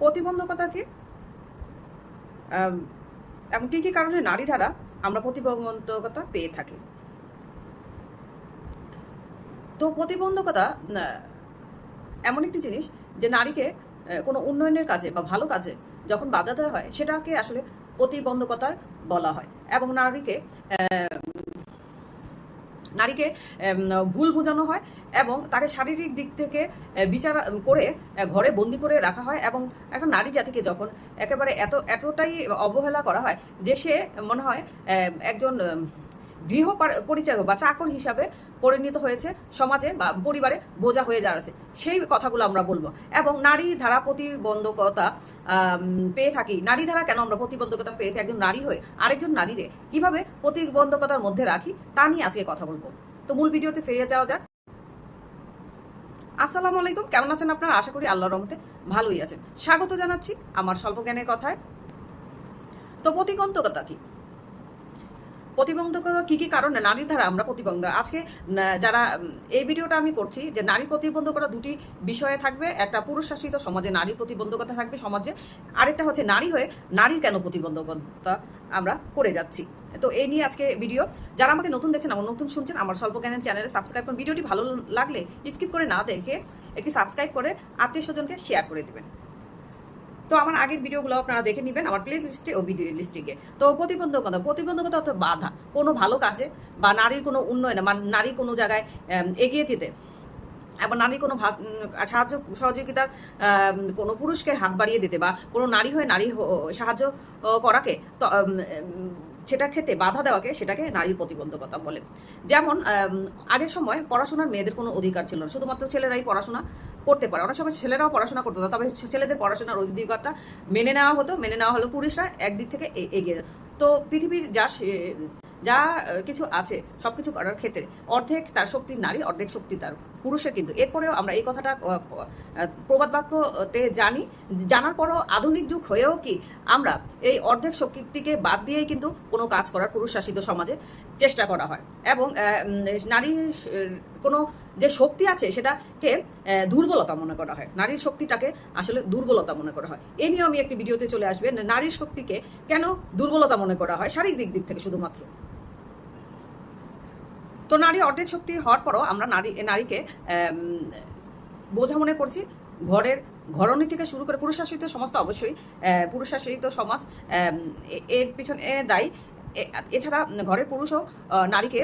প্রতিবন্ধকতা কি আম, এমন কী কী কারণে নারী দ্বারা আমরা প্রতিবন্ধকতা পেয়ে থাকি? তো প্রতিবন্ধকতা এমন একটি জিনিস যে নারীকে কোনো উন্নয়নের কাজে বা ভালো কাজে যখন বাধা দেওয়া হয় সেটাকে আসলে প্রতিবন্ধকতা বলা হয়। এবং নারীকে নারীকে ভুল বোঝানো হয় এবং তাকে শারীরিক দিক থেকে বিচার করে ঘরে বন্দি করে রাখা হয় এবং একটা নারী জাতিকে যখন একেবারে এত, এতটাই অবহেলা করা হয় যে সে মনে হয় একজন গৃহ পার- পরিচালক বা চাকর হিসাবে পরিণত হয়েছে সমাজে বা পরিবারে বোঝা হয়ে দাঁড়াচ্ছে সেই কথাগুলো আমরা বলব। এবং নারী ধারা প্রতিবন্ধকতা পেয়ে থাকি। নারী ধারা কেন আমরা প্রতিবন্ধকতা পেয়ে থাকি? একজন নারী হয়ে আরেকজন নারীরে কীভাবে প্রতিবন্ধকতার মধ্যে রাখি তা নিয়ে আজকে কথা বলব। তো মূল ভিডিওতে ফিরে যাওয়া যাক। আসসালামু আলাইকুম। কেমন আছেন আপনারা? আশা করি আল্লাহর রহমতে ভালোই আছেন। স্বাগত জানাচ্ছি আমার স্বল্প জ্ঞানের কথায়। তো প্রতিবন্ধকতা কি? প্রতিবন্ধকতা কি কি কারণে? নারীর দ্বারা আমরা প্রতিবন্ধ। আজকে যারা এই ভিডিওটা আমি করছি যে নারী প্রতিবন্ধকতা দুটি বিষয়ে থাকবে। একটা পুরুষ শাসিত সমাজে নারী প্রতিবন্ধকতা থাকবে সমাজে। আরেকটা হচ্ছে নারী হয়ে নারীর কেন প্রতিবন্ধকতা আমরা করে যাচ্ছি? তো এই নিয়ে আজকে ভিডিও। যারা আমাকে নতুন দেখছেন, আমার নতুন শুনছেন, আমার স্বল্প জ্ঞানের চ্যানেলে সাবস্ক্রাইব করুন ভিডিওটি ভালো লাগলে স্কিপ করে না দেখে একটি সাবস্ক্রাইব করে আত্মীয় স্বজনকে শেয়ার করে দিবেন। তো আমার আগের ভিডিওগুলো আপনারা দেখে নেবেন, আমার প্লে লিস্টে ও ভিডিও লিস্টে তো প্রতিবন্ধকতা প্রতিবন্ধকতা অর্থাৎ বাধা। কোনো ভালো কাজে বা নারীর কোনো উন্নয়নে বা নারী কোনো জায়গায় এগিয়ে যেতে এবং নারী কোনো সাহায্য সহযোগিতার কোনো পুরুষকে হাত বাড়িয়ে দিতে বা কোনো নারী হয়ে নারী সাহায্য করাকে সেটা ক্ষেত্রে বাধা দেওয়াকে সেটাকে নারীর প্রতিবন্ধকতা বলে। যেমন আগের সময় পড়াশোনার মেয়েদের কোনো অধিকার ছিল না। শুধুমাত্র ছেলেরাই পড়াশোনা করতে পারে। অনেক সময় ছেলেরাও পড়াশোনা করতে তবে ছেলেদের পড়াশোনার অধিকারটা মেনে নেওয়া হতো। মেনে নেওয়া হলো পুরুষরা একদিক থেকে এগিয়ে। তো পৃথিবীর যা যা কিছু আছে সব কিছু করার ক্ষেত্রে অর্ধেক তার শক্তি নারী, অর্ধেক শক্তি তার পুরুষের কিন্তু। এরপরেও আমরা এই কথাটা প্রবাদ বাক্যতে জানি। জানার পরও আধুনিক যুগ হয়েও কি আমরা এই অর্ধেক শক্তিকে বাদ দিয়েই কিন্তু কোনো কাজ করার পুরুষ শাসিত সমাজে চেষ্টা করা হয়। এবং নারীর কোনো যে শক্তি আছে সেটাকে দুর্বলতা মনে করা হয়। নারীর শক্তিটাকে আসলে দুর্বলতা মনে করা হয়। এ নিয়েও আমি একটি ভিডিওতে চলে আসবে। নারীর শক্তিকে কেন দুর্বলতা মনে করা হয়? শারীরিক দিক দিক থেকে শুধুমাত্র। তো নারী অর্ধেক শক্তি হওয়ার পরও আমরা নারী নারীকে বোঝা মনে করছি ঘরের ঘরনী থেকে শুরু করে পুরুষাসিত সমাজ তো অবশ্যই আহ, পুরুষাসিত সমাজ এর পিছনে দায়ী। এছাড়া ঘরের পুরুষও নারীকে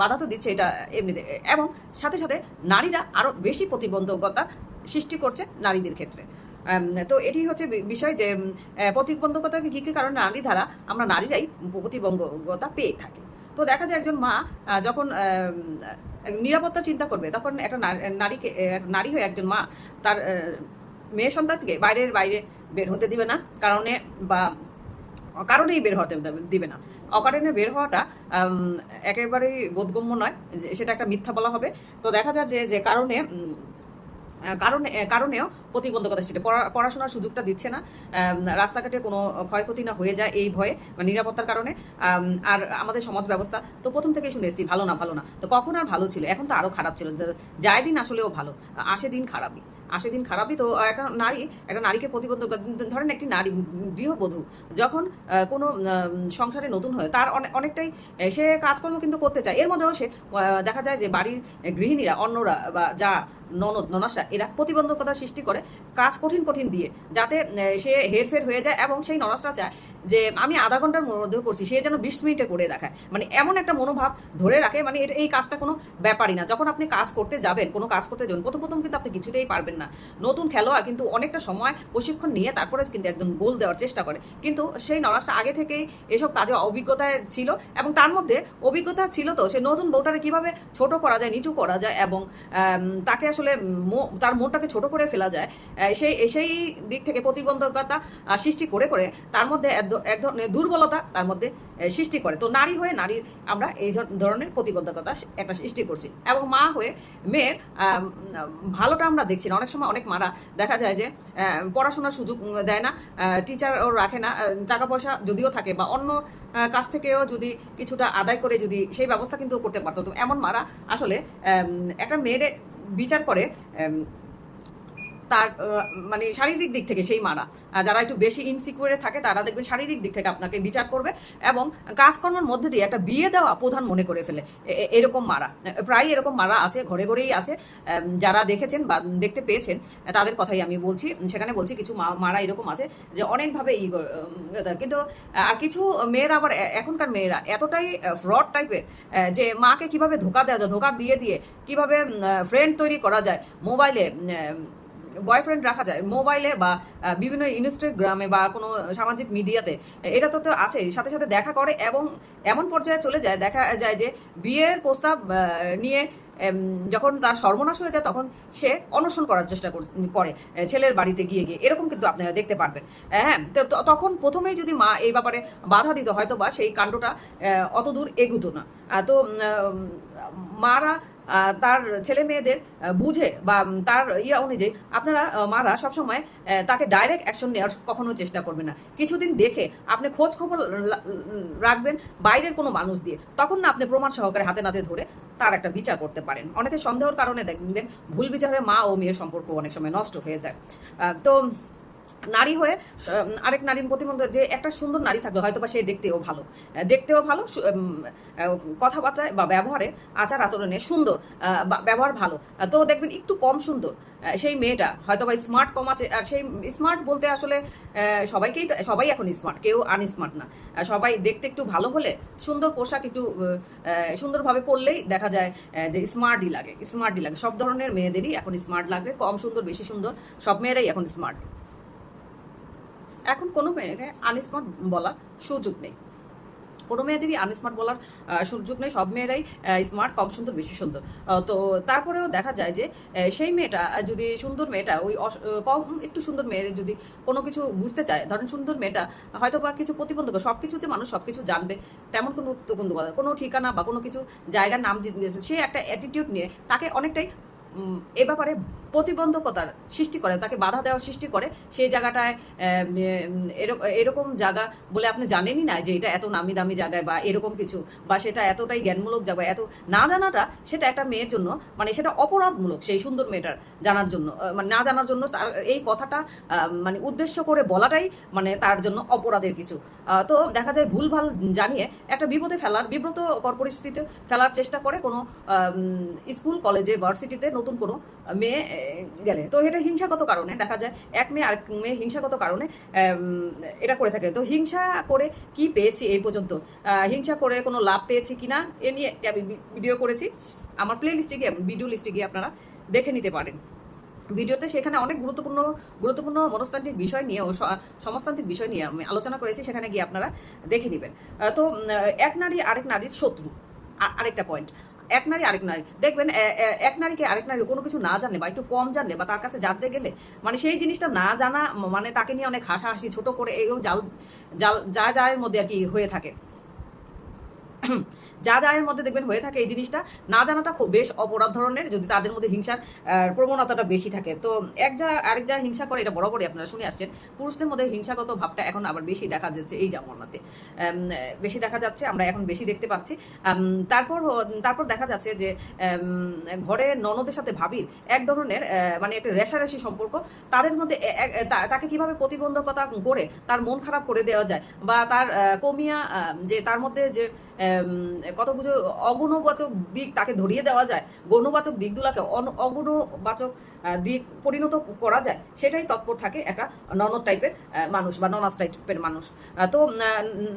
বাধা তো দিচ্ছে এটা এমনিতে। এবং সাথে সাথে নারীরা আরও বেশি প্রতিবন্ধকতা সৃষ্টি করছে নারীদের ক্ষেত্রে। তো এটি হচ্ছে বিষয় যে প্রতিবন্ধকতা কী কী কারণে নারী দ্বারা আমরা নারীরাই প্রতিবন্ধকতা পেয়ে থাকি। তো দেখা যায় একজন মা যখন নিরাপত্তা চিন্তা করবে, তখন একটা নার- নারীকে নারী হয়ে একজন মা তার মেয়ে সন্তানকে বাইরের বাইরে বের হতে দিবে না। কারণে বা কারণেই বের হতে দেবে- না। অকারণে বের হওয়াটা একেবারেই বোধগম্য নয় সেটা একটা মিথ্যা বলা হবে। তো দেখা যায় যে যে কারণে কারণে কারণেও প্রতিবন্ধকতা পড়া- পড়াশোনার সুযোগটা দিচ্ছে না। রাস্তাঘাটে কোনো ক্ষয়ক্ষতি না হয়ে যায় এই ভয়ে মানে নিরাপত্তার কারণে। আর আমাদের সমাজ ব্যবস্থা তো প্রথম থেকেই শুনে এসেছি, ভালো না ভালো না। তো কখন আর ভালো ছিল? এখন তো আরও খারাপ ছিল। যায় দিন আসলেও ভালো। আসে দিন খারাপই। আসে দিন খারাপই তো একটা নারী, একটা নারীকে প্রতিবন্ধক ধরেন একটি নারী গৃহবধূ, যখন কোনো সংসারে নতুন হয়, তার অনেকটাই সে কাজকর্ম কিন্তু করতে চায়। এর মধ্যেও সে দেখা যায় যে বাড়ির গৃহিণীরা, অন্যরা বা যা ননদ, ননাসরা, এরা প্রতিবন্ধকতা সৃষ্টি করে কাজ কঠিন কঠিন দিয়ে, যাতে সে হেরফের হয়ে যায় এবং সেই ননাসরা চায় যে আমি আধা ঘণ্টার মধ্যে করছি, সে যেন বিশ মিনিটে করে দেখায়। মানে এমন একটা মনোভাব ধরে রাখে মানে এই কাজটা কোনো ব্যাপারই না। যখন আপনি কাজ করতে যাবেন, কোনো কাজ করতে যাবেন, প্রথম প্রথম কিন্তু আপনি কিছুতেই পারবেন না। নতুন খেলোয়াড় কিন্তু অনেকটা সময় প্রশিক্ষণ নিয়ে তারপরে কিন্তু একদম গোল দেওয়ার চেষ্টা করে। কিন্তু সেই নরাসটা আগে থেকেই এসব কাজে অভিজ্ঞতায় ছিল এবং তার মধ্যে অভিজ্ঞতা ছিল তো, সে নতুন বউটারে কীভাবে ছোট করা যায়, নিচু করা যায় এবং তাকে আসলে তার মনটাকে ছোট করে ফেলা যায় সেই সেই দিক থেকে প্রতিবন্ধকতা সৃষ্টি করে করে তার মধ্যে এক ধরনের দুর্বলতা তার মধ্যে সৃষ্টি করে। তো নারী হয়ে নারীর আমরা এই ধর- ধরনের প্রতিবন্ধকতা একটা সৃষ্টি করছি। এবং মা হয়ে মেয়ের ভালোটা আমরা দেখছি না। সময় অনেক মারা দেখা যায় যে পড়াশোনার সুযোগ দেয় না টিচার ও রাখে না টাকা পয়সা যদিও থাকে বা অন্য কাছ থেকেও যদি কিছুটা আদায় করে যদি সেই ব্যবস্থা কিন্তু করতে পারতো। তো এমন মারা আসলে একটা মেয়ের বিচার করে তার মানে শারীরিক দিক থেকে সেই মারা। যারা একটু বেশি ইনসিকিউরে থাকে, তারা দেখবেন শারীরিক দিক থেকে আপনাকে বিচার করবে এবং কাজকর্মের মধ্যে দিয়ে একটা বিয়ে দেওয়া প্রধান মনে করে ফেলে। এরকম মারা। প্রায় এরকম মারা আছে, ঘরে ঘরেই আছে। যারা দেখেছেন বা দেখতে পেয়েছেন, তাদের কথাই আমি বলছি। সেখানে বলছি কিছু মারা এরকম আছে যে অনেকভাবে ই কিন্তু, আর কিছু মেয়েরা আবার এখনকার মেয়েরা এতটাই ফ্রড টাইপের যে মাকে কীভাবে ধোকা দেওয়া যায়, ধোকা দিয়ে দিয়ে কীভাবে ফ্রেন্ড তৈরি করা যায় মোবাইলে বয়ফ্রেন্ড রাখা যায় মোবাইলে বা বিভিন্ন ইনস্টাগ্রামে বা কোনো সামাজিক মিডিয়াতে এটা তো তো আছেই। সাথে সাথে দেখা করে এবং এমন পর্যায়ে চলে যায়, দেখা যায় যে বিয়ের প্রস্তাব নিয়ে যখন তার সর্বনাশ হয়ে যায় তখন সে অনশন করার চেষ্টা কর- ছেলের বাড়িতে গিয়ে গিয়ে। এরকম কিন্তু আপনারা দেখতে পারবেন। হ্যাঁ তখন প্রথমেই যদি মা এই ব্যাপারে বাধা দিত হয়তো বা সেই কাণ্ডটা অত দূর এগুতো না। তো মারা তার ছেলে মেয়েদের বুঝে বা তার ইয়া অনুযায়ী আপনারা মারা সবসময় তাকে ডাইরেক্ট অ্যাকশন নেওয়ার কখনো চেষ্টা করবেন না। কিছুদিন দেখে আপনি খোঁজ খবর রাখবেন বাইরের কোনো মানুষ দিয়ে। তখন না আপনি প্রমাণ সহকারে হাতে নাতে ধরে তার একটা বিচার করতে পারেন। অনেকে সন্দেহের কারণে দেখবেন ভুল বিচারে মা ও মেয়ের সম্পর্ক অনেক সময় নষ্ট হয়ে যায়। তো নারী হয়ে আরেক নারীর প্রতিবন্ধ, যে একটা সুন্দর নারী থাকলে হয়তো বা সে দেখতেও ভালো। দেখতেও ভালো কথাবার্তায় বা ব্যবহারে আচার আচরণে সুন্দর ব্যবহার ভালো। তো দেখবেন একটু কম সুন্দর। সেই মেয়েটা হয়তো বা স্মার্ট কম আছে, আর সেই স্মার্ট বলতে আসলে সবাইকেই সবাই এখন স্মার্ট কেউ আনস্মার্ট না। সবাই দেখতে একটু ভালো হলে সুন্দর পোশাক একটু সুন্দরভাবে পরলেই দেখা যায় যে স্মার্টই লাগে স্মার্টই লাগে। সব ধরনের মেয়েদেরই এখন স্মার্ট লাগে কম সুন্দর, বেশি সুন্দর, সব মেয়েরাই এখন স্মার্ট এখন কোনো মেয়েকে আনস্মার্ট বলা সুযোগ নেই। কোনো মেয়েদেরই আনস্মার্ট বলার সুযোগ নেই, সব মেয়েরাই স্মার্ট কম সুন্দর, বেশি সুন্দর। তো তারপরেও দেখা যায় যে সেই মেয়েটা যদি সুন্দর মেয়েটা, ওই কম একটু সুন্দর মেয়ের যদি কোনো কিছু বুঝতে চায়, ধরেন সুন্দর মেয়েটা, হয়তো বা কিছু প্রতিবন্ধক সব কিছুতে মানুষ সব কিছু জানবে, তেমন কোনো কোনো ঠিকানা বা কোনো কিছু জায়গার নাম সে একটা অ্যাটিটিউড নিয়ে তাকে অনেকটাই এ ব্যাপারে প্রতিবন্ধকতার সৃষ্টি করে, তাকে বাধা দেওয়ার সৃষ্টি করে, সেই জায়গাটায় এরকম জায়গা বলে আপনি জানেনই না যে এটা এত নামি দামি জায়গায় বা এরকম কিছু, বা সেটা এতটাই জ্ঞানমূলক জায়গায় এত, না জানাটা সেটা একটা মেয়ের জন্য মানে সেটা অপরাধমূলক সেই সুন্দর মেয়েটার জানার জন্য মানে না জানার জন্য তার এই কথাটা মানে উদ্দেশ্য করে বলাটাই মানে তার জন্য অপরাধের কিছু। তো দেখা যায় ভুল ভালো জানিয়ে একটা বিপদে ফেলার, বিব্রতকর পরিস্থিতিতে ফেলার চেষ্টা করে কোনো স্কুল, কলেজে, ভার্সিটিতে নতুন কোনো মেয়ে গেলে। তো এটা হিংসাগত কারণে দেখা যায়, এক মেয়ে আরেক মেয়ে হিংসাগত কারণে এটা করে থাকে। তো হিংসা করে কি পেয়েছি এই পর্যন্ত? হিংসা করে কোনো লাভ পেয়েছি কিনা এ নিয়ে আমি ভিডিও করেছি। আমার প্লে লিস্টে গিয়ে, ভিডিও লিস্টে গিয়ে আপনারা দেখে নিতে পারেন। ভিডিওতে সেখানে অনেক গুরুত্বপূর্ণ গুরুত্বপূর্ণ মনস্তান্ত্রিক বিষয় নিয়ে ও সমাজতান্ত্রিক বিষয় নিয়ে আমি আলোচনা করেছি, সেখানে গিয়ে আপনারা দেখে নেবেন। তো এক নারী আরেক নারীর শত্রু। আরেকটা পয়েন্ট এক নারী, আরেক নারী। দেখবেন এক নারীকে আরেক নারী কোনো কিছু না জানলে বা একটু কম জানলে বা তার কাছে জানতে গেলে মানে সেই জিনিসটা না জানা মানে তাকে নিয়ে অনেক হাসাহাসি, ছোট করে এই জাল জাল যা যায়ের মধ্যে আর কি হয়ে থাকে। যা যা এর মধ্যে দেখবেন হয়ে থাকে এই জিনিসটা, না জানাটা খুব বেশ অপরাধ ধরনের, যদি তাদের মধ্যে হিংসার প্রবণতাটা বেশি থাকে। তো এক যা, আরেক যা হিংসা করে, এটা বরাবরই আপনারা শুনে আসছেন। পুরুষদের মধ্যে হিংসাগত ভাবটা এখন আবার বেশি দেখা যাচ্ছে এই জামানাতে। বেশি দেখা যাচ্ছে, আমরা এখন বেশি দেখতে পাচ্ছি। তারপর তারপর দেখা যাচ্ছে যে ঘরে ননদের সাথে ভাবির এক ধরনের মানে একটা রেশারেশি সম্পর্ক। তাদের মধ্যে তাকে কীভাবে প্রতিবন্ধকতা করে তার মন খারাপ করে দেওয়া যায় বা তার কমিয়া যে তার মধ্যে যে কতগুলো অগুণবাচক দিক তাকে ধরিয়ে দেওয়া যায়, গৌণবাচক দিকগুলোকে অগুণবাচক দিক পরিণত করা যায়, সেটাই তৎপর থাকে একটা ননদ টাইপের মানুষ বা ননাস টাইপের মানুষ। তো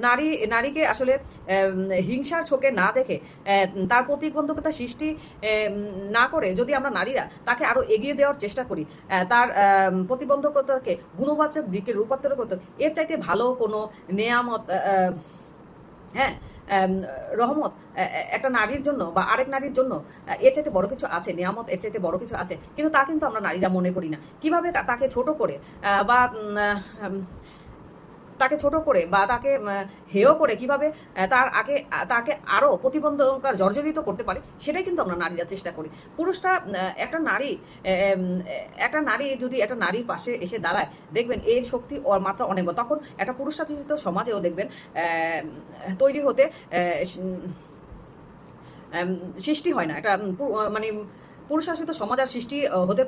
নারী, নারীকে আসলে হিংসার চোখে না দেখে তার প্রতিবন্ধকতা সৃষ্টি না করে যদি আমরা নারীরা তাকে আরও এগিয়ে দেওয়ার চেষ্টা করি তার প্রতিবন্ধকতাকে গুণবাচক দিকে রূপান্তর করতে, এর চাইতে ভালো কোনো নেয়ামত হ্যাঁ রহমত একটা নারীর জন্য বা আরেক নারীর জন্য এর চাইতে বড় কিছু আছে, নিয়ামত এর চাইতে বড় কিছু আছে, কিন্তু তা কিন্তু আমরা নারীরা মনে করি না। কীভাবে তাকে ছোট করে বা তাকে ছোট করে বা তাকে হেয় করে কীভাবে তার আগে, তাকে আরও প্রতিবন্ধকার জর্জরিত করতে পারে, সেটাই কিন্তু আমরা নারীরা চেষ্টা করি পুরুষটা একটা নারী একটা নারী যদি একটা নারীর পাশে এসে দাঁড়ায়, দেখবেন এর শক্তি মাত্রা অনেক। তখন একটা পুরুষ শাসিত সমাজেও দেখবেন তৈরি হতে সৃষ্টি হয় না একটা মানে পুরুষাসিত সমাজ আর সৃষ্টি হতে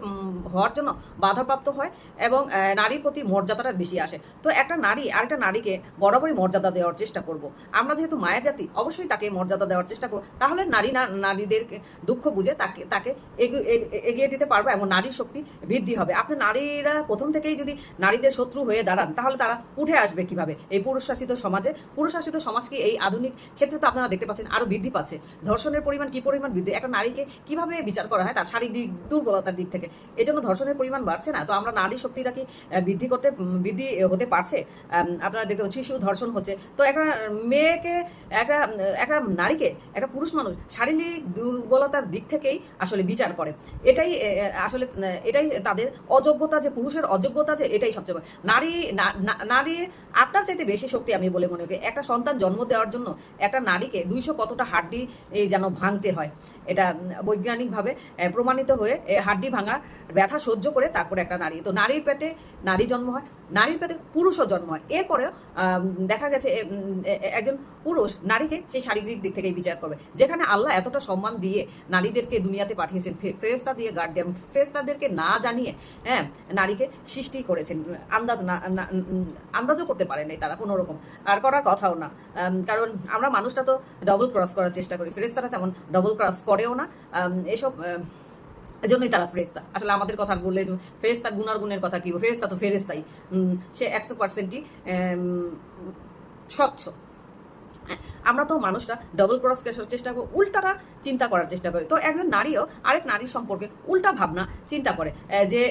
হওয়ার জন্য বাধাপ্রাপ্ত হয় এবং নারীর প্রতি মর্যাদাটা বেশি আসে। তো একটা নারী, আরেকটা নারীকে বরাবরই মর্যাদা দেওয়ার চেষ্টা করব। আমরা যেহেতু মায়ের জাতি, অবশ্যই তাকে মর্যাদা দেওয়ার চেষ্টা করব। তাহলে নারী না, নারীদেরকে দুঃখ বুঝে তাকে তাকে এগিয়ে দিতে পারবে এবং নারীর শক্তি বৃদ্ধি হবে। আপনি নারীরা প্রথম থেকেই যদি নারীদের শত্রু হয়ে দাঁড়ান, তাহলে তারা উঠে আসবে কীভাবে? এই পুরুষ শাসিত সমাজে পুরুষ শাসিত সমাজ কি এই আধুনিক ক্ষেত্রে তো আপনারা দেখতে পাচ্ছেন আরও বৃদ্ধি পাচ্ছে। ধর্ষণের পরিমাণ কি পরিমাণ বৃদ্ধি? একটা নারীকে কীভাবে বিচার করা হয়? তার শারীরিক দুর্বলতার দিক থেকে। এজন্য ধর্ষণের পরিমাণ বাড়ছে না। তো আমরা নারী শক্তিটা কি বৃদ্ধি করতে বৃদ্ধি হতে পারছে? আপনারা দেখতে পাচ্ছেন, শিশু ধর্ষণ হচ্ছে। তো একটা মেয়েকে, একটা একটা নারীকে, একটা পুরুষ মানুষ শারীরিক দুর্বলতার দিক থেকেই আসলে বিচার করে। এটাই আসলে এটাই তাদের অযোগ্যতা যে, পুরুষের অযোগ্যতা যে, এটাই সবচেয়ে বড়। নারী নারী আপনার চাইতে বেশি শক্তি আমি বলে মনে করি। একটা সন্তান জন্ম দেওয়ার জন্য একটা নারীকে দুইশো কতটা হাড্ডি, এই যেন ভাঙতে হয়। এটা বৈজ্ঞানিকভাবে প্রমাণিত হয়ে হাড্ডি ভাঙার ব্যথা সহ্য করে তারপরে একটা নারী। তো নারীর পেটে নারী জন্ম হয়, নারীর পেটে পুরুষও জন্ম হয়। এরপরে দেখা গেছে একজন পুরুষ নারীকে সেই শারীরিক দিক থেকেই বিচার করবে। যেখানে আল্লাহ এতটা সম্মান দিয়ে নারীদেরকে দুনিয়াতে পাঠিয়েছেন, ফে- ফেরেশতা দিয়ে গার্ডিয়ান ফেরেস্তাদেরকে না জানিয়ে হ্যাঁ নারীকে সৃষ্টি করেছেন। আন্দাজ না আন্দাজও করতে পারেনি তারা কোনো রকম। আর করার কথাও না। কারণ আমরা মানুষটা তো ডবল ক্রস করার চেষ্টা করি। ফেরেশতারা তেমন ডবল ক্রস করেও না। এসব আম, এজন্যই তারা ফেরেস্তা আসলে আমাদের কথা বললে ফেরেস্তা গুনার গুণের কথা কি? ফেরেস্তা তো ফেরেস্তাই সে একশো পার্সেন্টই স্বচ্ছ। আমরা তো মানুষরা ডবল ক্রস করার চেষ্টা করি উল্টাটা চিন্তা করার চেষ্টা করি। তো একজন নারীও আরেক নারীর সম্পর্কে উল্টা ভাবনা চিন্তা করে যে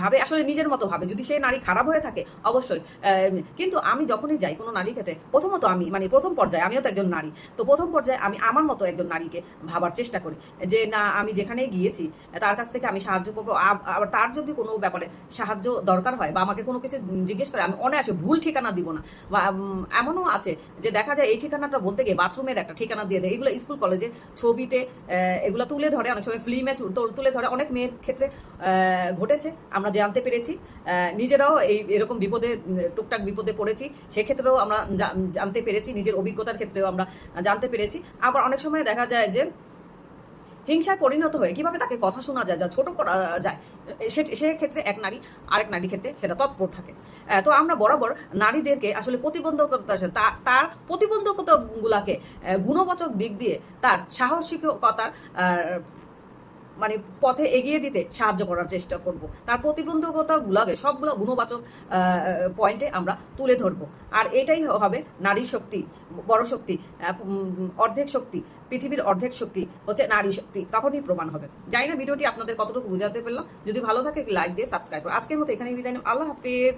ভাবে আসলে নিজের মতো ভাবে। যদি সেই নারী খারাপ হয়ে থাকে, অবশ্যই কিন্তু আমি যখনই যাই কোনো নারীর ক্ষেত্রে, প্রথমত আমি মানে প্রথম পর্যায়ে আমিও তো একজন নারী, তো প্রথম পর্যায়ে আমি আমার মতো একজন নারীকে ভাবার চেষ্টা করি, যে না, আমি যেখানেই গিয়েছি, তার কাছ থেকে আমি সাহায্য করব। আবার তার যদি কোনো ব্যাপারে সাহায্য দরকার হয় বা আমাকে কোনো কিছু জিজ্ঞেস করে, আমি অনায়াসে ভুল ঠিকানা দিব না। বা এমনও আছে যে দেখা যায়, এই ঠিকানাটা বলতে গিয়ে বাথরুমের একটা ঠিকানা দিয়ে দেয়। এগুলো স্কুল, কলেজে ছবিতে এগুলো তুলে ধরে। অনেক সময় ফিল্মে তুলে ধরে। অনেক মেয়ের ক্ষেত্রে ঘটেছে। আমরা জানতে পেরেছি। নিজেরাও এই, এরকম বিপদে টুকটাক বিপদে পড়েছি। সেক্ষেত্রেও আমরা জানতে পেরেছি। নিজের অভিজ্ঞতার ক্ষেত্রেও আমরা জানতে পেরেছি। আবার অনেক সময় দেখা যায় যে হিংসায় পরিণত হয়ে কীভাবে তাকে কথা শোনা যায়, যা ছোট করা যায়, সে- সেক্ষেত্রে এক নারী, আরেক নারী ক্ষেত্রে সেটা তৎপর থাকে। তো আমরা বরাবর নারীদেরকে আসলে প্রতিবন্ধকতা তার প্রতিবন্ধকতাগুলাকে গুলাকে গুণবাচক দিক দিয়ে তার সাহসিকতার মানে পথে এগিয়ে দিতে সাহায্য করার চেষ্টা করব। তার প্রতিবন্ধকতাগুলোকে সবগুলো গুণবাচক পয়েন্টে আমরা তুলে ধরবো। আর এটাই হবে নারী শক্তি, বড় শক্তি অর্ধেক শক্তি, পৃথিবীর অর্ধেক শক্তি হচ্ছে নারী শক্তি, তখনই প্রমাণ হবে। জানি না ভিডিওটি আপনাদের কতটুকু বুঝাতে পারলাম। যদি ভালো থাকে লাইক দিয়ে সাবস্ক্রাইব করো। আজকের মতো এখানেই বিদায় নিলাম। আল্লাহ হাফিজ।